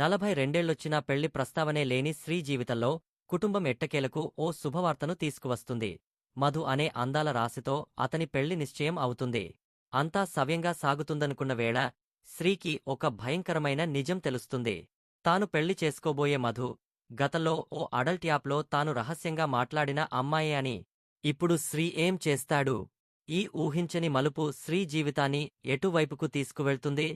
నలభై రెండేళ్ళొచ్చినా పెళ్ళి ప్రస్తావనే లేని శ్రీ జీవితంలో కుటుంబం ఎట్టకేలకు ఓ శుభవార్తను తీసుకువస్తుంది. మధు అనే అందాల రాశితో అతని పెళ్ళి నిశ్చయం అవుతుంది. అంతా సవ్యంగా సాగుతుందనుకున్న వేళ శ్రీకి ఒక భయంకరమైన నిజం తెలుస్తుంది. తాను పెళ్ళి చేసుకోబోయే మధు గతంలో ఓ అడల్ట్ యాప్లో తాను రహస్యంగా మాట్లాడిన అమ్మాయే అని ఇప్పుడు శ్రీ ఏం చేస్తాడు? ఈ ఊహించని మలుపు శ్రీ జీవితాన్ని ఎటువైపుకు తీసుకువెళ్తుంది?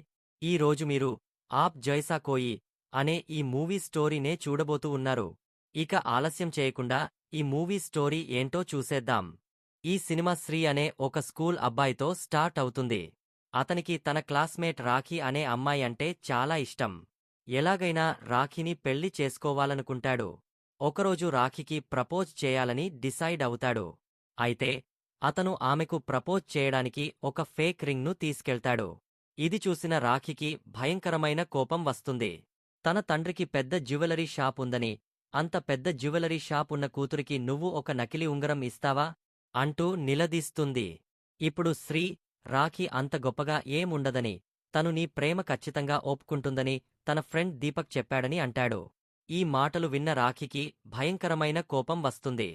ఈ రోజు మీరు ఆప్ జైసా కోయి అనే ఈ మూవీ స్టోరీనే చూడబోతూ ఉన్నారు. ఇక ఆలస్యం చేయకుండా ఈ మూవీ స్టోరీ ఏంటో చూసేద్దాం. ఈ సినిమా శ్రీ అనే ఒక స్కూల్ అబ్బాయితో స్టార్ట్ అవుతుంది. అతనికి తన క్లాస్మేట్ రాఖీ అనే అమ్మాయి అంటే చాలా ఇష్టం. ఎలాగైనా రాఖీని పెళ్ళి చేసుకోవాలనుకుంటాడు. ఒకరోజు రాఖీకి ప్రపోజ్ చేయాలని డిసైడ్ అవుతాడు. అయితే అతను ఆమెకు ప్రపోజ్ చేయడానికి ఒక ఫేక్ రింగ్ను తీసుకెళ్తాడు. ఇది చూసిన రాఖీకి భయంకరమైన కోపం వస్తుంది. తన తండ్రికి పెద్ద జ్యువెలరీ షాప్ ఉందని అంత పెద్ద జ్యువెలరీ షాప్ ఉన్న కూతురికి నువ్వు ఒక నకిలీ ఉంగరం ఇస్తావా? అంటూ నిలదీస్తుంది. ఇప్పుడు శ్రీ రాఖీ అంత గొప్పగా ఏముండదని తను నీ ప్రేమ ఖచ్చితంగా ఒప్పుకుంటుందని తన ఫ్రెండ్ దీపక్ చెప్పాడని అంటాడు. ఈ మాటలు విన్న రాఖీకి భయంకరమైన కోపం వస్తుంది.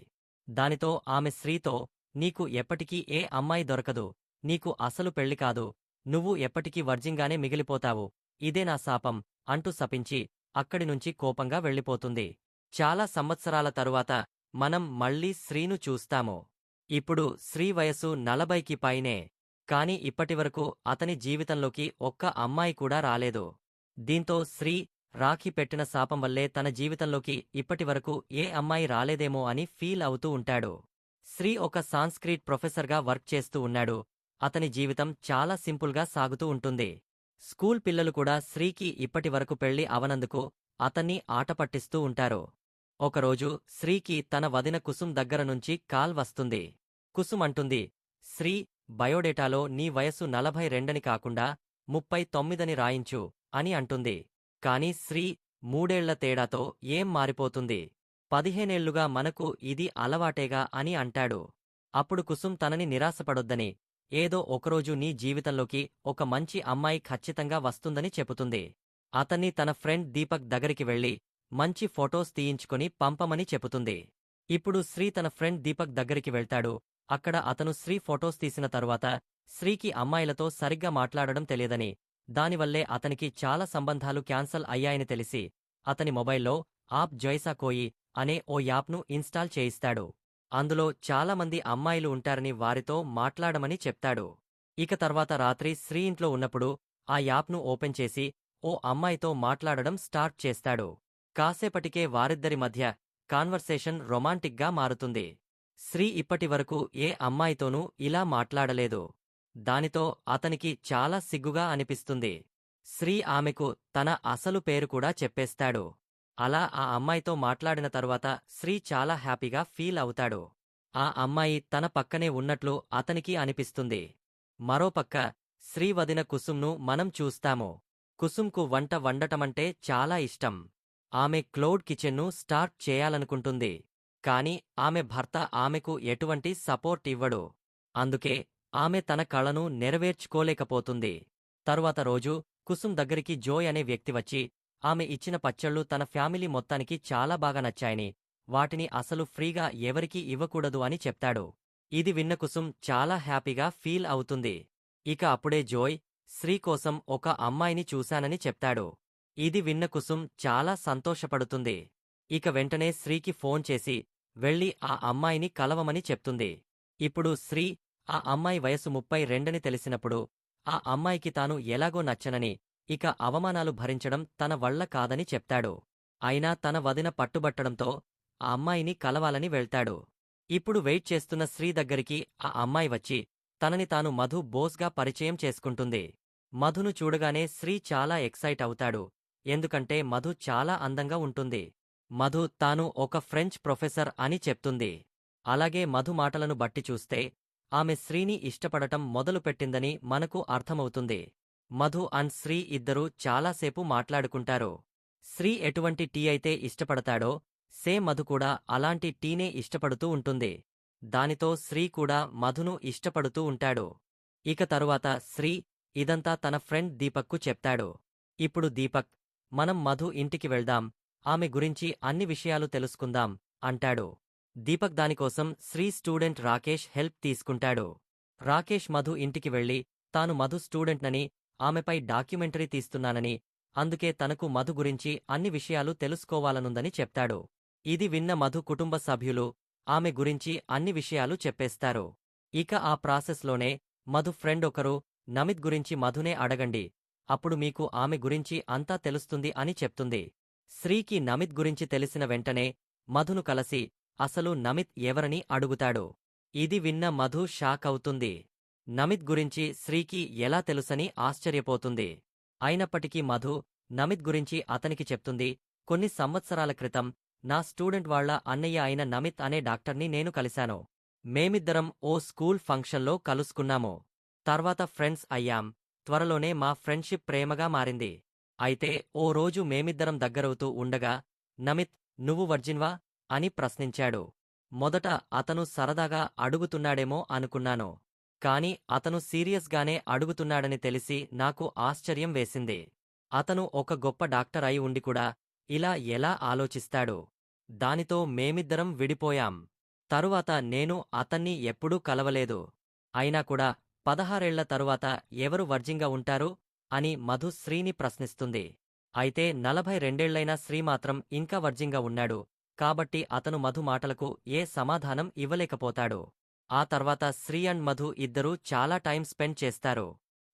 దానితో ఆమె శ్రీతో నీకు ఎప్పటికీ ఏ అమ్మాయి దొరకదు నీకు అసలు పెళ్ళి కాదు నువ్వు ఎప్పటికీ వర్జింగానే మిగిలిపోతావు ఇదే నా శాపం అంటూ శపించి అక్కడినుంచి కోపంగా వెళ్ళిపోతుంది. చాలా సంవత్సరాల తరువాత మనం మళ్ళీ శ్రీను చూస్తాము. ఇప్పుడు శ్రీ వయసు నలభైకి పైనే కాని ఇప్పటివరకు అతని జీవితంలోకి ఒక్క అమ్మాయి కూడా రాలేదు. దీంతో శ్రీ రాఖీ పెట్టిన శాపం వల్లే తన జీవితంలోకి ఇప్పటివరకు ఏ అమ్మాయి రాలేదేమో అని ఫీల్ అవుతూ ఉంటాడు. శ్రీ ఒక సాంస్క్రీట్ ప్రొఫెసర్గా వర్క్ చేస్తూ ఉన్నాడు. అతని జీవితం చాలా సింపుల్గా సాగుతూ ఉంటుంది. స్కూల్ పిల్లలు కూడా శ్రీకి ఇప్పటివరకు పెళ్ళి అవనందుకు అతన్ని ఆటపట్టిస్తూ ఉంటారు. ఒకరోజు శ్రీకి తన వదిన కుసుం దగ్గర నుంచి కాల్ వస్తుంది. కుసుం అంటుంది శ్రీ బయోడేటాలో నీ వయసు నలభై రెండని కాకుండా ముప్పై తొమ్మిదని రాయించు అని అంటుంది. కాని శ్రీ మూడేళ్ళ తేడాతో ఏం మారిపోతుంది? పదిహేనేళ్ళుగా మనకు ఇది అలవాటేగా అని అంటాడు. అప్పుడు కుసుం తనని నిరాశపడొద్దని ఏదో ఒకరోజు నీ జీవితంలోకి ఒక మంచి అమ్మాయి ఖచ్చితంగా వస్తుందని చెబుతుంది. అతన్ని తన ఫ్రెండ్ దీపక్ దగ్గరికి వెళ్ళి మంచి ఫొటోస్ తీయించుకుని పంపమని చెబుతుంది. ఇప్పుడు శ్రీ తన ఫ్రెండ్ దీపక్ దగ్గరికి వెళ్తాడు. అక్కడ అతను శ్రీ ఫొటోస్ తీసిన తరువాత శ్రీకి అమ్మాయిలతో సరిగ్గా మాట్లాడడం తెలియదని దానివల్లే అతనికి చాలా సంబంధాలు క్యాన్సల్ అయ్యాయని తెలిసి అతని మొబైల్లో ఆప్ జైసా కోయి అనే ఓ యాప్ను ఇన్స్టాల్ చేయిస్తాడు. అందులో చాలామంది అమ్మాయిలు ఉంటారని వారితో మాట్లాడమని చెప్తాడు. ఇక తర్వాత రాత్రి శ్రీ ఇంట్లో ఉన్నప్పుడు ఆ యాప్ను ఓపెన్ చేసి ఓ అమ్మాయితో మాట్లాడడం స్టార్ట్ చేస్తాడు. కాసేపటికే వారిద్దరి మధ్య కాన్వర్సేషన్ రొమాంటిక్గా మారుతుంది. శ్రీ ఇప్పటివరకు ఏ అమ్మాయితోనూ ఇలా మాట్లాడలేదు. దానితో అతనికి చాలా సిగ్గుగా అనిపిస్తుంది. శ్రీ ఆమెకు తన అసలు పేరు కూడా చెప్పేస్తాడు. అలా ఆ అమ్మాయితో మాట్లాడిన తరువాత శ్రీ చాలా హ్యాపీగా ఫీల్ అవుతాడు. ఆ అమ్మాయి తన పక్కనే ఉన్నట్లు అతనికి అనిపిస్తుంది. మరోపక్క శ్రీ వదిన కుసుంను మనం చూస్తాము. కుసుంకు వంట వండటమంటే చాలా ఇష్టం. ఆమె క్లౌడ్ కిచెన్ను స్టార్ట్ చేయాలనుకుంటుంది. కాని ఆమె భర్త ఆమెకు ఎటువంటి సపోర్ట్ ఇవ్వడు. అందుకే ఆమె తన కళను నెరవేర్చుకోలేకపోతుంది. తరువాత రోజు కుసుం దగ్గరికి జోయ్ అనే వ్యక్తి వచ్చి ఆమె ఇచ్చిన పచ్చళ్ళు తన ఫ్యామిలీ మొత్తానికి చాలా బాగా నచ్చాయని వాటిని అసలు ఫ్రీగా ఎవరికీ ఇవ్వకూడదు అని చెప్తాడు. ఇది విన్న కుసుమ్ చాలా హ్యాపీగా ఫీల్ అవుతుంది. ఇక అప్పుడే జోయ్ శ్రీ కోసం ఒక అమ్మాయిని చూశానని చెప్తాడు. ఇది విన్న కుసుం చాలా సంతోషపడుతుంది. ఇక వెంటనే శ్రీకి ఫోన్ చేసి వెళ్ళి ఆ అమ్మాయిని కలవమని చెప్తుంది. ఇప్పుడు శ్రీ ఆ అమ్మాయి వయసు ముప్పై రెండని తెలిసినప్పుడు ఆ అమ్మాయికి తాను ఎలాగో నచ్చనని ఇక అవమానాలు భరించడం తన వల్ల కాదని చెప్తాడు. అయినా తన వదిన పట్టుబట్టడంతో ఆ అమ్మాయిని కలవాలని వెళ్తాడు. ఇప్పుడు వెయిట్ చేస్తున్న శ్రీ దగ్గరికి ఆ అమ్మాయి వచ్చి తనని తాను మధు బోస్గా పరిచయం చేసుకుంటుంది. మధును చూడగానే శ్రీ చాలా ఎక్సైట్ అవుతాడు. ఎందుకంటే మధు చాలా అందంగా ఉంటుంది. మధు తాను ఒక ఫ్రెంచ్ ప్రొఫెసర్ అని చెప్తుంది. అలాగే మధు మాటలను బట్టి చూస్తే ఆమె శ్రీని ఇష్టపడటం మొదలుపెట్టిందని మనకు అర్థమవుతుంది. మధు అండ్ శ్రీ ఇద్దరూ చాలాసేపు మాట్లాడుకుంటారు. శ్రీ ఎటువంటి టీ అయితే ఇష్టపడతాడో సేమ్ మధు కూడా అలాంటి టీనే ఇష్టపడుతూ ఉంటుంది. దానితో శ్రీ కూడా మధును ఇష్టపడుతూ ఉంటాడు. ఇక తరువాత శ్రీ ఇదంతా తన ఫ్రెండ్ దీపక్కు చెప్తాడు. ఇప్పుడు దీపక్ మనం మధు ఇంటికి వెళ్దాం ఆమె గురించి అన్ని విషయాలు తెలుసుకుందాం అంటాడు. దీపక్ దానికోసం శ్రీ స్టూడెంట్ రాకేష్ హెల్ప్ తీసుకుంటాడు. రాకేష్ మధు ఇంటికి వెళ్ళి తాను మధు స్టూడెంట్నని ఆమెపై డాక్యుమెంటరీ తీస్తున్నానని అందుకే తనకు మధు గురించి అన్ని విషయాలు తెలుసుకోవాలనుందని చెప్తాడు. ఇది విన్న మధు కుటుంబ సభ్యులు ఆమె గురించి అన్ని విషయాలు చెప్పేస్తారు. ఇక ఆ ప్రాసెస్లోనే మధు ఫ్రెండ్ ఒకరు నమిత్ గురించి మధునే అడగండి. అప్పుడు మీకు ఆమె గురించి అంతా తెలుస్తుంది అని చెప్తుంది. శ్రీకి నమిత్ గురించి తెలిసిన వెంటనే మధును కలసి అసలు నమిత్ ఎవరని అడుగుతాడు. ఇది విన్న మధు షాక్ అవుతుంది. నమిత్ గురించి శ్రీకి ఎలా తెలుసని ఆశ్చర్యపోతుంది. అయినప్పటికీ మధు నమిత్ గురించి అతనికి చెప్తుంది కొన్ని సంవత్సరాల క్రితం నా స్టూడెంట్ వాళ్ళ అన్నయ్య అయిన నమిత్ అనే డాక్టర్ని నేను కలిశాను. మేమిద్దరం ఓ స్కూల్ ఫంక్షన్లో కలుసుకున్నాము. తర్వాత ఫ్రెండ్స్ అయ్యాం. త్వరలోనే మా ఫ్రెండ్షిప్ ప్రేమగా మారింది. అయితే ఓ రోజు మేమిద్దరం దగ్గరవుతూ ఉండగా నమిత్ నువ్వు వర్జిన్వా? అని ప్రశ్నించాడు. మొదట అతను సరదాగా అడుగుతున్నాడేమో అనుకున్నాను. కాని అతను సీరియస్గానే అడుగుతున్నాడని తెలిసి నాకు ఆశ్చర్యం వేసింది. అతను ఒక గొప్ప డాక్టర్ అయి ఉండి కూడా ఇలా ఎలా ఆలోచిస్తాడు? దానితో మేమిద్దరం విడిపోయాం. తరువాత నేను అతన్ని ఎప్పుడూ కలవలేదు. అయినా కూడా పదహారేళ్ళ తరువాత ఎవరు వర్జింగా ఉంటారు? అని మధు శ్రీని ప్రశ్నిస్తుంది. అయితే నలభై రెండేళ్ళైన శ్రీ మాత్రం ఇంకా వర్జింగా ఉన్నాడు. కాబట్టి అతను మధు మాటలకు ఏ సమాధానం ఇవ్వలేకపోతాడు. ఆ తర్వాత శ్రీ అండ్ మధు ఇద్దరూ చాలా టైం స్పెండ్ చేస్తారు.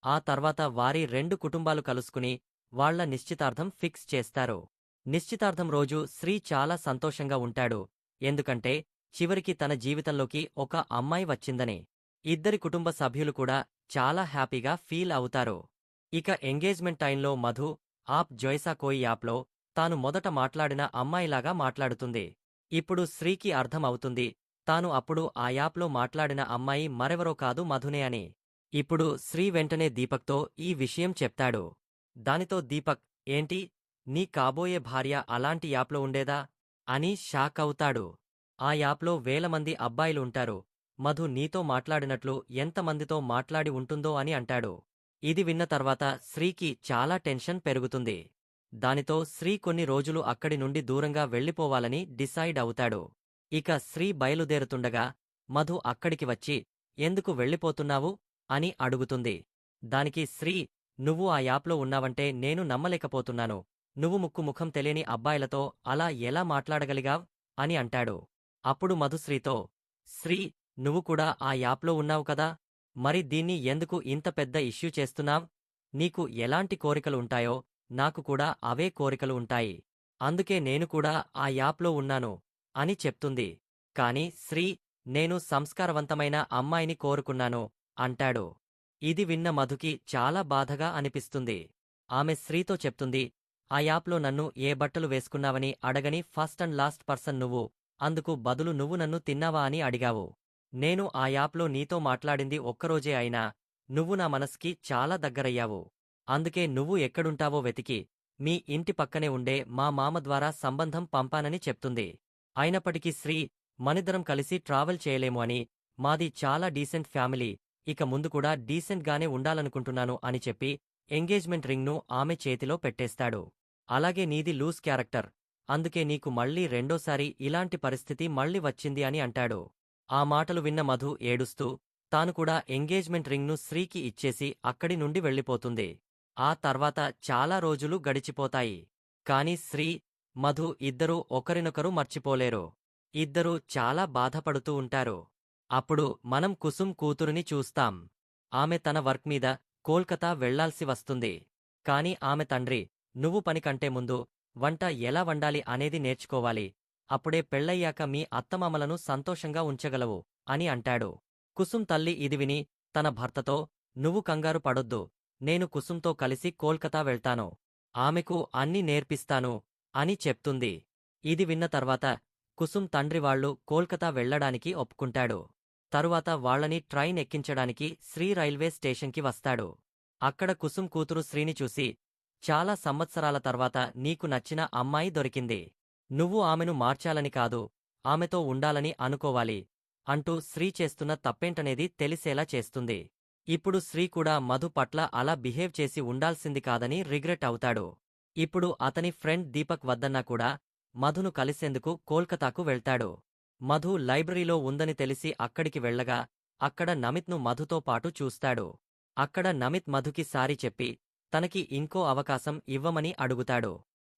ఆ తర్వాత వారి రెండు కుటుంబాలు కలుసుకుని వాళ్ళ నిశ్చితార్థం ఫిక్స్ చేస్తారు. నిశ్చితార్థం రోజు శ్రీ చాలా సంతోషంగా ఉంటాడు. ఎందుకంటే చివరికి తన జీవితంలోకి ఒక అమ్మాయి వచ్చిందని. ఇద్దరి కుటుంబ సభ్యులు కూడా చాలా హ్యాపీగా ఫీల్ అవుతారు. ఇక ఎంగేజ్మెంట్ టైంలో మధు ఆప్ జొయ్సా కోయి యాప్లో తాను మొదట మాట్లాడిన అమ్మాయిలాగా మాట్లాడుతుంది. ఇప్పుడు శ్రీకి అర్థం అవుతుంది తాను అప్పుడు ఆ యాప్లో మాట్లాడిన అమ్మాయి మరెవరో కాదు మధునే అని. ఇప్పుడు శ్రీ వెంటనే దీపక్తో ఈ విషయం చెప్తాడు. దానితో దీపక్ ఏంటి? నీ కాబోయే భార్య అలాంటి యాప్లో ఉండేదా? అని షాక్ అవుతాడు. ఆ యాప్లో వేల మంది అబ్బాయిలు ఉంటారు. మధు నీతో మాట్లాడినట్లు ఎంతమందితో మాట్లాడి ఉంటుందో అని అంటాడు. ఇది విన్న తర్వాత శ్రీకి చాలా టెన్షన్ పెరుగుతుంది. దానితో శ్రీ కొన్ని రోజులు అక్కడి నుండి దూరంగా వెళ్ళిపోవాలని డిసైడ్ అవుతాడు. ఇక శ్రీ బయలుదేరుతుండగా మధు అక్కడికి వచ్చి ఎందుకు వెళ్ళిపోతున్నావు? అని అడుగుతుంది. దానికి శ్రీ నువ్వు ఆ యాప్లో ఉన్నావంటే నేను నమ్మలేకపోతున్నాను. నువ్వు ముక్కు ముఖం తెలియని అబ్బాయిలతో అలా ఎలా మాట్లాడగలిగావ్? అని అంటాడు. అప్పుడు మధుశ్రీతో శ్రీ నువ్వు కూడా ఆ యాప్లో ఉన్నావు కదా? మరి దీన్ని ఎందుకు ఇంత పెద్ద ఇష్యూ చేస్తున్నావ్? నీకు ఎలాంటి కోరికలు ఉంటాయో నాకు కూడా అవే కోరికలు ఉంటాయి. అందుకే నేను కూడా ఆ యాప్లో ఉన్నాను. అని చెప్తుంది. కాని శ్రీ నేను సంస్కారవంతమైన అమ్మాయిని కోరుకున్నాను అంటాడు. ఇది విన్న మధుకి చాలా బాధగా అనిపిస్తుంది. ఆమె శ్రీతో చెప్తుంది ఆ యాప్లో నన్ను ఏ బట్టలు వేసుకున్నావని అడగని ఫస్ట్ అండ్ లాస్ట్ పర్సన్ నువ్వు అందుకు బదులు నువ్వు నన్ను తిన్నావా అని అడిగావు. నేను ఆ యాప్లో నీతో మాట్లాడింది ఒక్కరోజే అయినా నువ్వు నా మనస్కి చాలా దగ్గరయ్యావు. అందుకే నువ్వు ఎక్కడుంటావో వెతికి మీ ఇంటి పక్కనే ఉండే మా మామ ద్వారా సంబంధం పంపానని చెప్తుంది. అయినప్పటికీ శ్రీ మనిద్దరం కలిసి ట్రావెల్ చేయలేము అని మాది చాలా డీసెంట్ ఫ్యామిలీ. ఇక ముందు కూడా డీసెంట్గానే ఉండాలనుకుంటున్నాను అని చెప్పి ఎంగేజ్మెంట్ రింగ్ను ఆమె చేతిలో పెట్టేస్తాడు. అలాగే నీది లూజ్ క్యారెక్టర్. అందుకే నీకు మళ్ళీ రెండోసారి ఇలాంటి పరిస్థితి మళ్ళీ వచ్చింది అని అంటాడు. ఆ మాటలు విన్న మధు ఏడుస్తూ తాను కూడా ఎంగేజ్మెంట్ రింగ్ను శ్రీకి ఇచ్చేసి అక్కడి నుండి వెళ్ళిపోతుంది. ఆ తర్వాత చాలా రోజులు గడిచిపోతాయి. కాని శ్రీ మధు ఇద్దరూ ఒకరినొకరు మర్చిపోలేరు. ఇద్దరూ చాలా బాధపడుతూ ఉంటారు. అప్పుడు మనం కుసుమ్ కూతురుని చూస్తాం. ఆమె తన వర్క్ మీద కోల్కతా వెళ్ళాల్సి వస్తుంది. కాని ఆమె తండ్రి నువ్వు పని కంటే ముందు వంట ఎలా వండాలి అనేది నేర్చుకోవాలి. అప్పుడే పెళ్ళయ్యాక మీ అత్తమామలను సంతోషంగా ఉంచగలవు అని అంటాడు. కుసుమ్ తల్లి ఇది విని తన భర్తతో నువ్వు కంగారు పడొద్దు. నేను కుసుమ్తో కలిసి కోల్కతా వెళ్తాను. ఆమెకు అన్ని నేర్పిస్తాను. అని చెప్తుంది. ఇది విన్న తర్వాత కుసుమ్ తండ్రివాళ్ళు కోల్కతా వెళ్ళడానికి ఒప్పుకుంటాడు. తరువాత వాళ్ళని ట్రైన్ ఎక్కించడానికి శ్రీ రైల్వే స్టేషన్కి వస్తాడు. అక్కడ కుసుమ్ కూతురు శ్రీని చూసి చాలా సంవత్సరాల తర్వాత నీకు నచ్చిన అమ్మాయి దొరికింది. నువ్వు ఆమెను మార్చాలని కాదు ఆమెతో ఉండాలని అనుకోవాలి అంటూ శ్రీ చేస్తున్న తప్పేంటనేది తెలిసేలా చేస్తుంది. ఇప్పుడు శ్రీ కూడా మధు పట్ల అలా బిహేవ్ చేసి ఉండాల్సింది కాదని రిగ్రెట్ అవుతాడు. ఇప్పుడు అతని ఫ్రెండ్ దీపక్ వద్దన్నా కూడా మధును కలిసేందుకు కోల్కతాకు వెళ్తాడు. మధు లైబ్రరీలో ఉందని తెలిసి అక్కడికి వెళ్ళగా అక్కడ నమిత్ను మధుతో పాటు చూస్తాడు. అక్కడ నమిత్ మధుకి సారీ చెప్పి తనకి ఇంకో అవకాశం ఇవ్వమని అడుగుతాడు.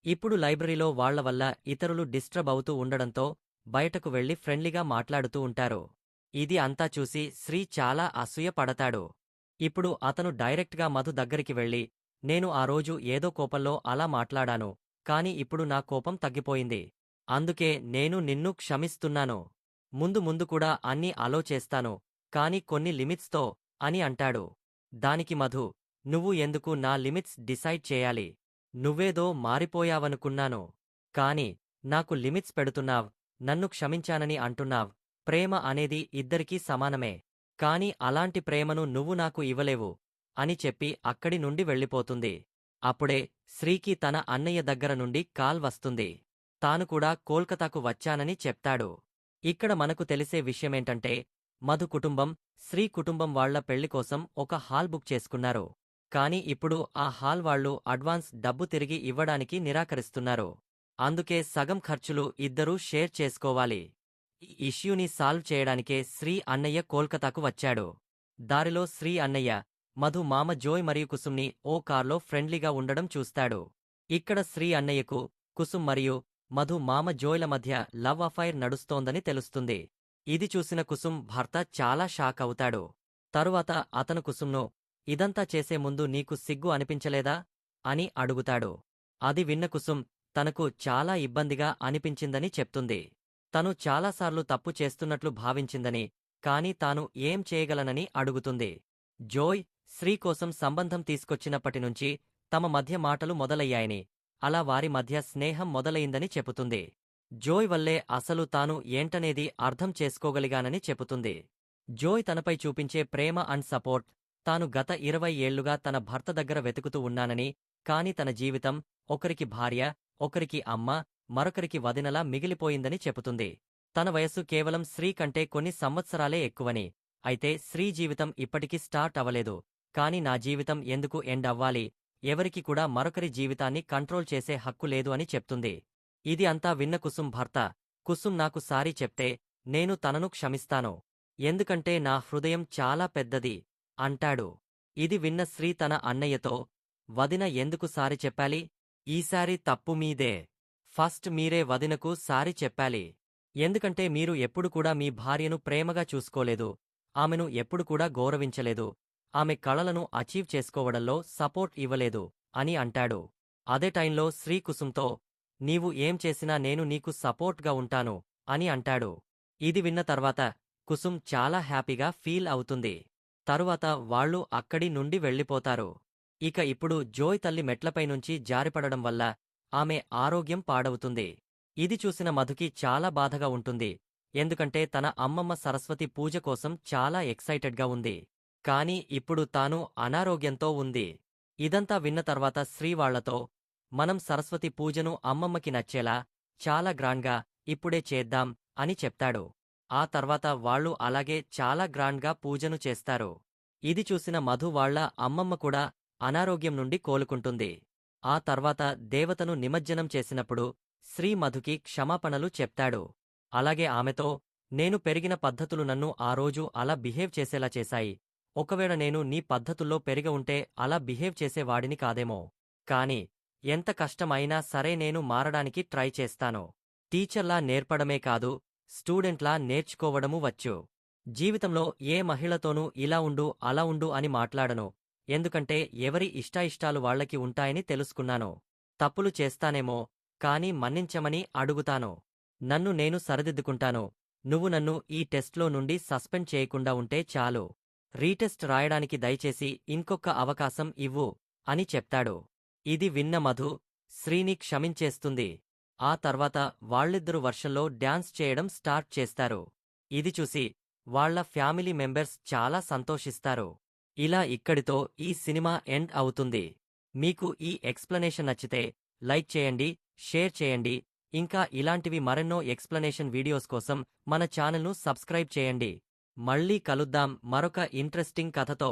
ఇప్పుడు లైబ్రరీలో వాళ్ళ వల్ల ఇతరులు డిస్టర్బ్ అవుతూ ఉండడంతో బయటకు వెళ్ళి ఫ్రెండ్లీగా మాట్లాడుతూ ఉంటారు. ఇది అంతా చూసి శ్రీ చాలా అసూయ పడతాడు. ఇప్పుడు అతను డైరెక్ట్గా మధు దగ్గరికి వెళ్ళి నేను ఆ రోజు ఏదో కోపంలో అలా మాట్లాడాను కాని ఇప్పుడు నా కోపం తగ్గిపోయింది. అందుకే నేను నిన్ను క్షమిస్తున్నాను. ముందు ముందు కూడా అన్నీ అలో చేస్తాను కాని కొన్ని లిమిట్స్తో అని అంటాడు. దానికి మధు నువ్వు ఎందుకు నా లిమిట్స్ డిసైడ్ చేయాలి? నువ్వేదో మారిపోయావనుకున్నాను కాని నాకు లిమిట్స్ పెడుతున్నావ్ నన్ను క్షమించానని అంటున్నావ్. ప్రేమ అనేది ఇద్దరికీ సమానమే కాని అలాంటి ప్రేమను నువ్వు నాకు ఇవ్వలేవు. అని చెప్పి అక్కడి నుండి వెళ్ళిపోతుంది. అప్పుడే శ్రీకి తన అన్నయ్య దగ్గర నుండి కాల్ వస్తుంది. తాను కూడా కోల్కతాకు వచ్చానని చెప్తాడు. ఇక్కడ మనకు తెలిసే విషయమేంటంటే మధు కుటుంబం శ్రీ కుటుంబం వాళ్ళ పెళ్ళి కోసం ఒక హాల్ బుక్ చేసుకున్నారు. కాని ఇప్పుడు ఆ హాల్ వాళ్ళు అడ్వాన్స్ డబ్బు తిరిగి ఇవ్వడానికి నిరాకరిస్తున్నారు. అందుకే సగం ఖర్చులు ఇద్దరూ షేర్ చేసుకోవాలి. ఈ ఇష్యూని సాల్వ్ చేయడానికే శ్రీ అన్నయ్య కోల్కతాకు వచ్చాడు. దారిలో శ్రీ అన్నయ్య మధు మామ జోయ్ మరియు కుసుమ్ని ఓ కార్లో ఫ్రెండ్లీగా ఉండడం చూస్తాడు. ఇక్కడ శ్రీ అన్నయ్యకు కుసుమ్ మరియు మధు మామ జోయ్ల మధ్య లవ్ అఫైర్ నడుస్తోందని తెలుస్తుంది. ఇది చూసిన కుసుమ్ భర్త చాలా షాక్ అవుతాడు. తరువాత అతను కుసుమ్ను ఇదంతా చేసే ముందు నీకు సిగ్గు అనిపించలేదా? అని అడుగుతాడు. అది విన్న కుసుమ్ తనకు చాలా ఇబ్బందిగా అనిపించిందని చెప్తుంది. తను చాలాసార్లు తప్పు చేస్తున్నట్లు భావించిందని కాని తాను ఏం చేయగలనని అడుగుతుంది. జోయ్ శ్రీ కోసం సంబంధం తీసుకొచ్చినప్పటినుంచి తమ మధ్య మాటలు మొదలయ్యాయని అలా వారి మధ్య స్నేహం మొదలయిందని చెబుతుంది. జోయ్ వల్లే అసలు తాను ఏంటనేది అర్థం చేసుకోగలిగానని చెబుతుంది. జోయ్ తనపై చూపించే ప్రేమ అండ్ సపోర్ట్ తాను గత ఇరవై ఏళ్ళుగా తన భర్త దగ్గర వెతుకుతూ ఉన్నానని కాని తన జీవితం ఒకరికి భార్య ఒకరికి అమ్మ మరొకరికి వదినలా మిగిలిపోయిందని చెబుతుంది. తన వయస్సు కేవలం శ్రీ కంటే కొన్ని సంవత్సరాలే ఎక్కువని అయితే శ్రీ జీవితం ఇప్పటికీ స్టార్ట్ అవలేదు కాని నా జీవితం ఎందుకు ఎండ్ అవ్వాలి? ఎవరికి కూడా మరొకరి జీవితాన్ని కంట్రోల్ చేసే హక్కు లేదు అని చెప్తుంది. ఇది అంతా విన్న కుసుమ్ భర్త. కుసుమ్ నాకు సారీ చెప్తే నేను తనను క్షమిస్తాను. ఎందుకంటే నా హృదయం చాలా పెద్దది అంటాడు. ఇది విన్న శ్రీ తన అన్నయ్యతో వదిన ఎందుకు సారి చెప్పాలి? ఈసారి తప్పు మీదే. ఫస్ట్ మీరే వదినకు సారి చెప్పాలి. ఎందుకంటే మీరు ఎప్పుడు కూడా మీ భార్యను ప్రేమగా చూసుకోలేదు. ఆమెను ఎప్పుడు కూడా గౌరవించలేదు. ఆమె కళలను అచీవ్ చేసుకోవడంలో సపోర్ట్ ఇవ్వలేదు అని అంటాడు. అదే టైంలో శ్రీకుసుమ్తో నీవు ఏం చేసినా నేను నీకు సపోర్ట్గా ఉంటాను అని అంటాడు. ఇది విన్న తర్వాత కుసుమ్ చాలా హ్యాపీగా ఫీల్ అవుతుంది. తరువాత వాళ్ళు అక్కడి నుండి వెళ్ళిపోతారు. ఇక ఇప్పుడు జోయ్ తల్లి మెట్లపై నుంచి జారిపడడం వల్ల ఆమె ఆరోగ్యం పాడవుతుంది. ఇది చూసిన మధుకి చాలా బాధగా ఉంటుంది. ఎందుకంటే తన అమ్మమ్మ సరస్వతి పూజ కోసం చాలా ఎక్సైటెడ్గా ఉంది. కాని ఇప్పుడు తాను అనారోగ్యంతో ఉంది. ఇదంతా విన్న తర్వాత శ్రీవాళ్ళతో మనం సరస్వతి పూజను అమ్మమ్మకి నచ్చేలా చాలా గ్రాండ్గా ఇప్పుడే చేద్దాం అని చెప్తాడు. ఆ తర్వాత వాళ్ళు అలాగే చాలా గ్రాండ్గా పూజను చేస్తారు. ఇది చూసిన మధు వాళ్ళ అమ్మమ్మ కూడా అనారోగ్యం నుండి కోలుకుంటుంది. ఆ తర్వాత దేవతను నిమజ్జనం చేసినప్పుడు శ్రీ మధుకి క్షమాపణలు చెప్తాడు. అలాగే ఆమెతో నేను పెరిగిన పద్ధతులు నన్ను ఆ రోజు అలా బిహేవ్ చేసేలా చేశాయి. ఒకవేళ నేను నీ పద్ధతుల్లో పెరిగ ఉంటే అలా బిహేవ్ చేసేవాడిని కాదేమో. కాని ఎంత కష్టమైనా సరే నేను మారడానికి ట్రై చేస్తాను. టీచర్లా నేర్పడమే కాదు స్టూడెంట్లా నేర్చుకోవడము వచ్చు. జీవితంలో ఏ మహిళతోనూ ఇలా ఉండు అలా ఉండు అని మాట్లాడను. ఎందుకంటే ఎవరి ఇష్టాయిష్టాలు వాళ్ళకి ఉంటాయని తెలుసుకున్నాను. తప్పులు చేస్తానేమో కాని మన్నించమని అడుగుతాను. నన్ను నేను సరిదిద్దుకుంటాను. నువ్వు నన్ను ఈ టెస్ట్లో నుండి సస్పెండ్ చేయకుండా ఉంటే చాలు. రీటెస్ట్ రాయడానికి దయచేసి ఇంకొక అవకాశం ఇవ్వు అని చెప్తాడు. ఇది విన్న మధు శ్రీని క్షమించేస్తుంది. ఆ తర్వాత వాళ్ళిద్దరు వర్షంలో డ్యాన్స్ చేయడం స్టార్ట్ చేస్తారు. ఇది చూసి వాళ్ళ ఫ్యామిలీ మెంబర్స్ చాలా సంతోషిస్తారు. ఇలా ఇక్కడితో ఈ సినిమా ఎండ్ అవుతుంది. మీకు ఈ ఎక్స్ప్లనేషన్ నచ్చితే లైక్ చేయండి షేర్ చేయండి. ఇంకా ఇలాంటివి మరెన్నో ఎక్స్ప్లనేషన్ వీడియోస్ కోసం మన ఛానల్ను సబ్స్క్రైబ్ చేయండి. మళ్ళీ కలుద్దాం మరొక ఇంట్రెస్టింగ్ కథతో.